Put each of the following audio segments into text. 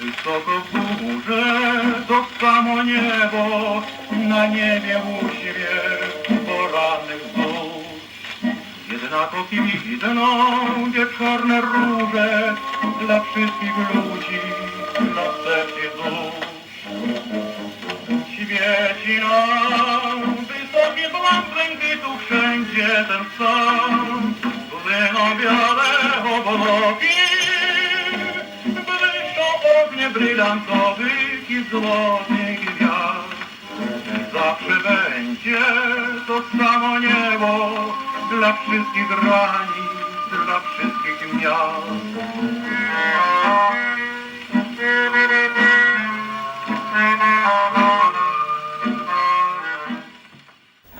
Wysoko w górze to samo niebo, na niebie uśmiech porannych wzór. Jednak oki widną wieczorne róże dla wszystkich ludzi na sercu dusz. Świeci nam wysoki błękit tu wszędzie ten sam, płyną białe obłoki, brylantowych i złotych gwiazd. Zawsze będzie to samo niebo dla wszystkich granic, dla wszystkich miast.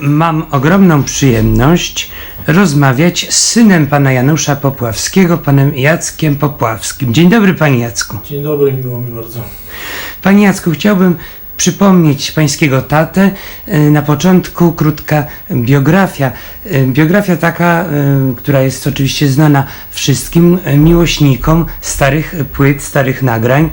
Mam ogromną przyjemność rozmawiać z synem pana Janusza Popławskiego, panem Jackiem Popławskim. Dzień dobry, panie Jacku. Dzień dobry, miło mi bardzo. Panie Jacku, chciałbym przypomnieć pańskiego tatę. E, Na początku krótka biografia. E, Biografia taka, e, która jest oczywiście znana wszystkim miłośnikom starych płyt, starych nagrań.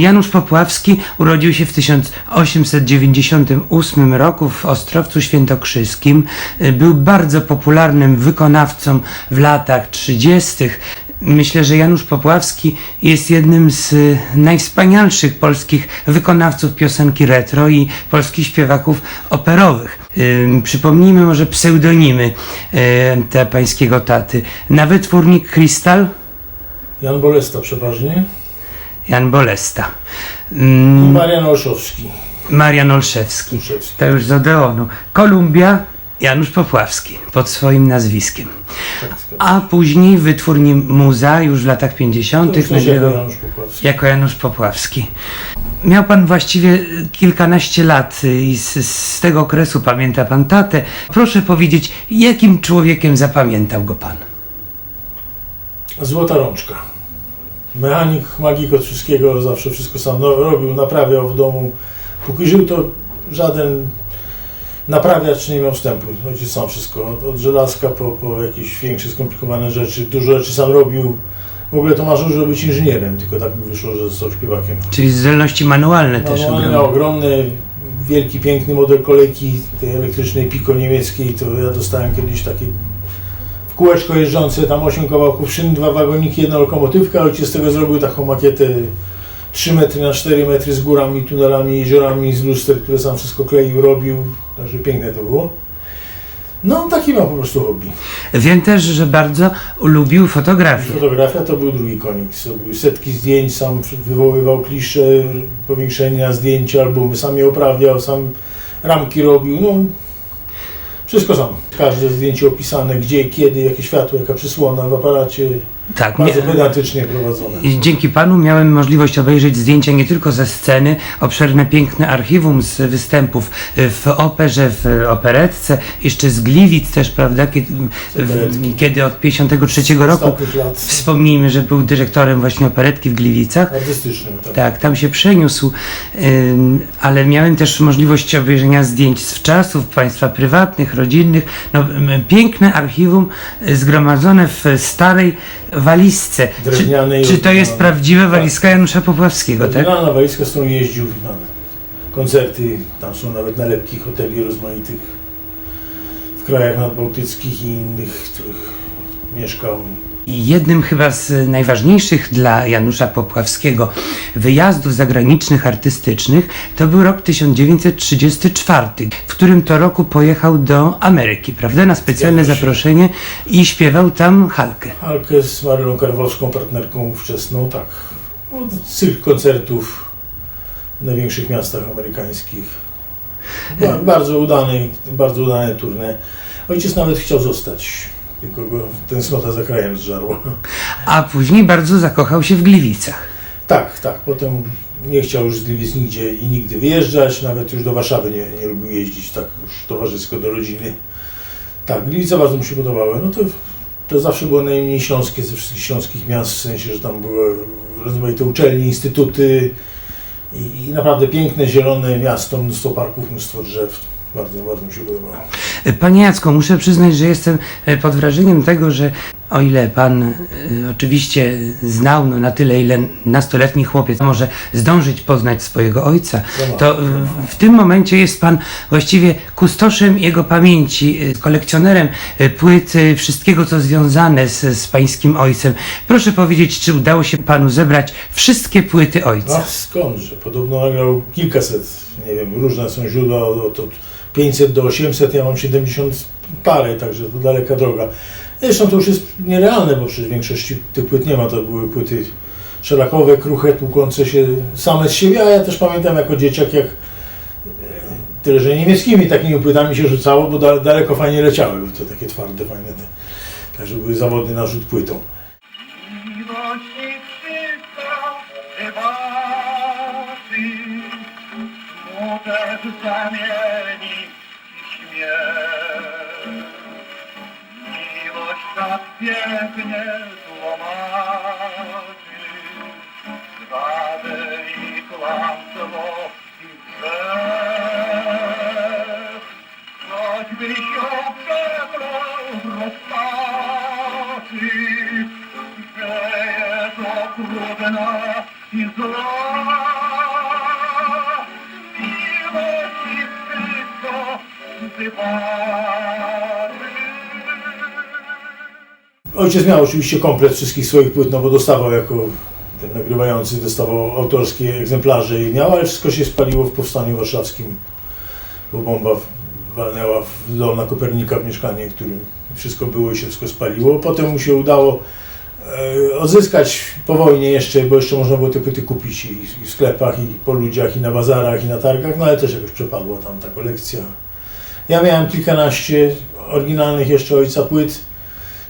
Janusz Popławski urodził się w 1898 roku w Ostrowcu Świętokrzyskim. Był bardzo popularnym wykonawcą w latach 30. Myślę, że Janusz Popławski jest jednym z y, najwspanialszych polskich wykonawców piosenki retro i polskich śpiewaków operowych. Ym, przypomnijmy może pseudonimy y, te pańskiego taty. Na wytwórnik Krystal Jan Bolesta przeważnie Jan Bolesta. Ym, Marian Olszowski. Marian Olszewski. Olszewski. To już z Odeonu. Kolumbia Janusz Popławski pod swoim nazwiskiem. Tak. A później wytwórni Muza już w latach 50. To już też jako nagrywał- Janusz Popławski. jako Janusz Popławski. Miał pan właściwie kilkanaście lat i z, z tego okresu pamięta pan tatę. Proszę powiedzieć, jakim człowiekiem zapamiętał go pan? Złota rączka. Mechanik, magik od wszystkiego, zawsze wszystko sam robił, naprawiał w domu. Póki żył, to żaden naprawiacz nie miał wstępu. Ojciec sam wszystko, od, od żelazka po, po jakieś większe, skomplikowane rzeczy. Dużo rzeczy sam robił. W ogóle to marzył, żeby być inżynierem, tylko tak mi wyszło, że został śpiewakiem. Czyli zdolności manualne też No, on ogromne. miał ogromny, wielki, piękny model kolejki tej elektrycznej Pico niemieckiej, to ja dostałem kiedyś takie w kółeczko jeżdżące, tam 8 kawałków szyn, dwa wagoniki, jedna lokomotywka, ojciec z tego zrobił taką makietę 3 metry na 4 metry z górami, tunelami, jeziorami, z luster, które sam wszystko kleił, robił, także piękne to było. No, taki miał po prostu hobby. Wiem też, że bardzo lubił fotografię. Fotografia to był drugi konik. Zrobił setki zdjęć, sam wywoływał klisze, powiększenia, zdjęcia, albumy, sam je oprawiał, sam ramki robił, no wszystko sam. Każde zdjęcie opisane, gdzie, kiedy, jakie światło, jaka przysłona w aparacie, Tak, bardzo mia- pedantycznie prowadzone. Dzięki panu miałem możliwość obejrzeć zdjęcia nie tylko ze sceny, obszerne piękne archiwum z występów w operze, w operetce, jeszcze z Gliwic też, prawda, kiedy, Operetki. kiedy od 53 roku Ostatnich lat Wspomnijmy, że był dyrektorem właśnie operetki w Gliwicach. artystycznym, tak. Tak, tam się przeniósł, ym, ale miałem też możliwość obejrzenia zdjęć z czasów państwa prywatnych, rodzinnych. No, piękne archiwum y, zgromadzone w starej walizce. Czy, Drewnianej. czy to jest prawdziwa tak. walizka Janusza Popławskiego, tak? Walizka, z którą jeździł na koncerty, tam są nawet nalepki hoteli rozmaitych w krajach nadbałtyckich i innych, w których mieszkał. Jednym chyba z najważniejszych dla Janusza Popławskiego wyjazdów zagranicznych artystycznych to był rok 1934, w którym to roku pojechał do Ameryki, prawda, na specjalne zaproszenie i śpiewał tam Halkę. Halkę z Marylą Karwowską, partnerką ówczesną, tak. No, cykl koncertów w największych miastach amerykańskich. Ba bardzo udany, bardzo udane turne. Ojciec nawet chciał zostać, tylko go tęsknota za krajem zżarła. A później bardzo zakochał się w Gliwicach. Tak, tak. Potem nie chciał już z Gliwic nigdzie i nigdy wyjeżdżać, nawet już do Warszawy nie, nie lubił jeździć, tak już towarzysko do rodziny. Tak, Gliwice bardzo mu się podobały. No to, to zawsze było najmniej śląskie ze wszystkich śląskich miast, w sensie, że tam były rozmaite uczelnie, instytuty i, i naprawdę piękne, zielone miasto, mnóstwo parków, mnóstwo drzew. Bardzo, bardzo mi się podobało. Panie Jacku, muszę przyznać, że jestem e, pod wrażeniem tego, że o ile pan e, oczywiście znał no, na tyle, ile nastoletni chłopiec może zdążyć poznać swojego ojca, to w, w tym momencie jest pan właściwie kustoszem jego pamięci, e, kolekcjonerem e, płyt, e, wszystkiego co związane z, z pańskim ojcem. Proszę powiedzieć, czy udało się panu zebrać wszystkie płyty ojca? A skądże? Podobno nagrał kilkaset, nie wiem, różne są źródła od, od 500 do 800, ja mam 70 parę, także to daleka droga. Zresztą to już jest nierealne, bo przecież większości tych płyt nie ma, to były płyty szelakowe, kruche, tłukące się same z siebie, a ja też pamiętam jako dzieciak, jak e, tyle, że niemieckimi takimi płytami się rzucało, bo da, daleko fajnie leciały, bo to takie twarde, fajne te. Także były zawodny narzut płytą. Miłości pięknie tłumaczy zwadę i kłamstwo i grzech. Choćbyś ją przebrał w rozpaczy, że jest okrutna i zła. Miłość i wszystko wybaczy. Ojciec miał oczywiście komplet wszystkich swoich płyt, no bo dostawał jako ten nagrywający, dostawał autorskie egzemplarze i miał, ale wszystko się spaliło w Powstaniu Warszawskim, bo bomba walnęła w dom na Kopernika w mieszkanie, w którym wszystko było i się wszystko spaliło. Potem mu się udało e, odzyskać po wojnie jeszcze, bo jeszcze można było te płyty kupić i, w sklepach, i po ludziach, i na bazarach, i na targach, no ale też jakoś przepadła tam ta kolekcja. Ja miałem kilkanaście oryginalnych jeszcze ojca płyt,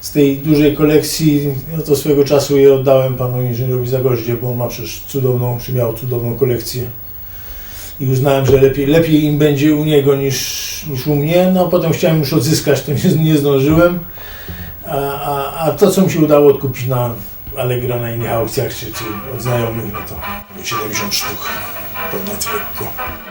z tej dużej kolekcji, no to swego czasu je oddałem panu inżynierowi Zagoździe, bo on ma przecież cudowną, czy miał cudowną kolekcję. I uznałem, że lepiej, lepiej im będzie u niego niż, niż u mnie. No potem chciałem już odzyskać, to nie, nie zdążyłem. A, a, a to, co mi się udało odkupić na Allegro, na innych aukcjach, czy, czy od znajomych, no to 70 sztuk pod lekko.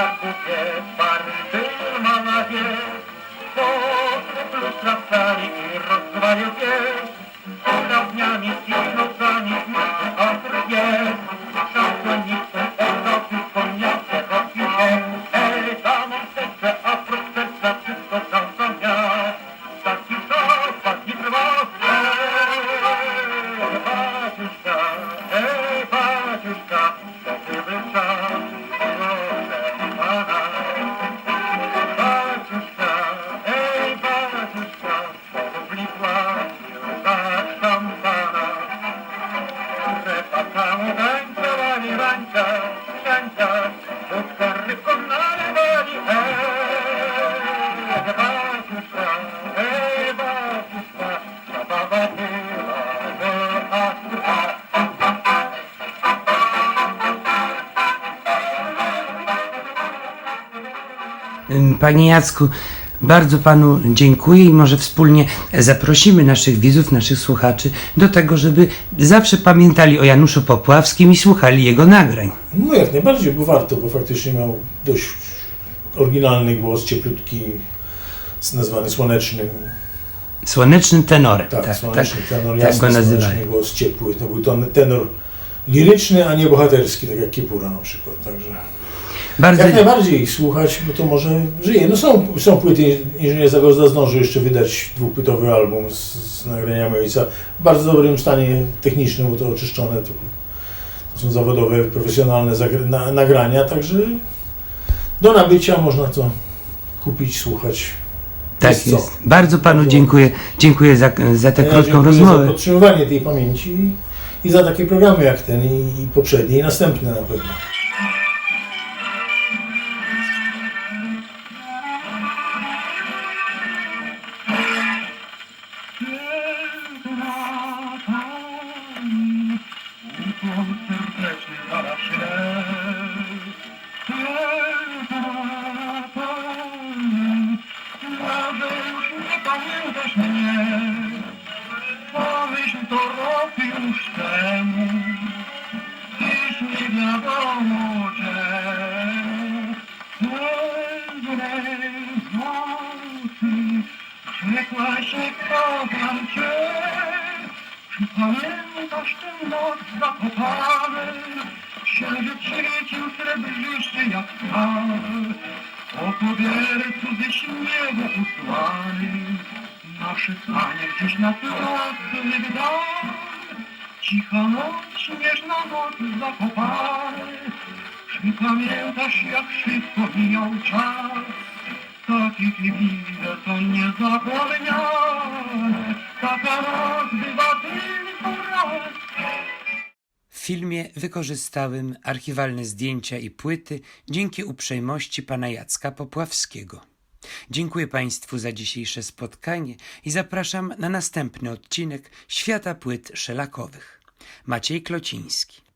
Yeah. Panie Jacku, bardzo Panu dziękuję i może wspólnie zaprosimy naszych widzów, naszych słuchaczy do tego, żeby zawsze pamiętali o Januszu Popławskim i słuchali jego nagrań. No jak najbardziej, bo warto, bo faktycznie miał dość oryginalny głos, cieplutki, nazwany słonecznym. Słonecznym tenorem. Tak, słoneczny tenor, tak jasny, go słoneczny głos, ciepły. To był ten, tenor liryczny, a nie bohaterski, tak jak Kipura na przykład. Także Bardzo jak najbardziej słuchać, bo to może żyje. No są, są płyty, inżynier Zagozda zdążył jeszcze wydać dwupłytowy album z, z nagraniami ojca. W bardzo dobrym stanie technicznym, bo to oczyszczone. To, to są zawodowe, profesjonalne na, nagrania, także do nabycia można to kupić, słuchać. tak jest jest. Bardzo Panu dziękuję. Dziękuję za, za tę Ja krótką dziękuję rozmowę. za podtrzymywanie tej pamięci i, i za takie programy jak ten i, i poprzednie i następne na pewno. Właśnie kocham cię. Czy pamiętasz tę noc zakopany? Księżyc świecił srebrzyście jak stal. O powiercu ze śniegu usłany. Nasze stanie gdzieś na płasnych dal. Cicha noc, śnieżna noc zakopany. Czy pamiętasz jak szybko mijał czas? Taki chwile są niezapomniane. Taka noc bywa tylko. W filmie wykorzystałem archiwalne zdjęcia i płyty dzięki uprzejmości pana Jacka Popławskiego. Dziękuję Państwu za dzisiejsze spotkanie i zapraszam na następny odcinek Świata Płyt Szelakowych. Maciej Klociński.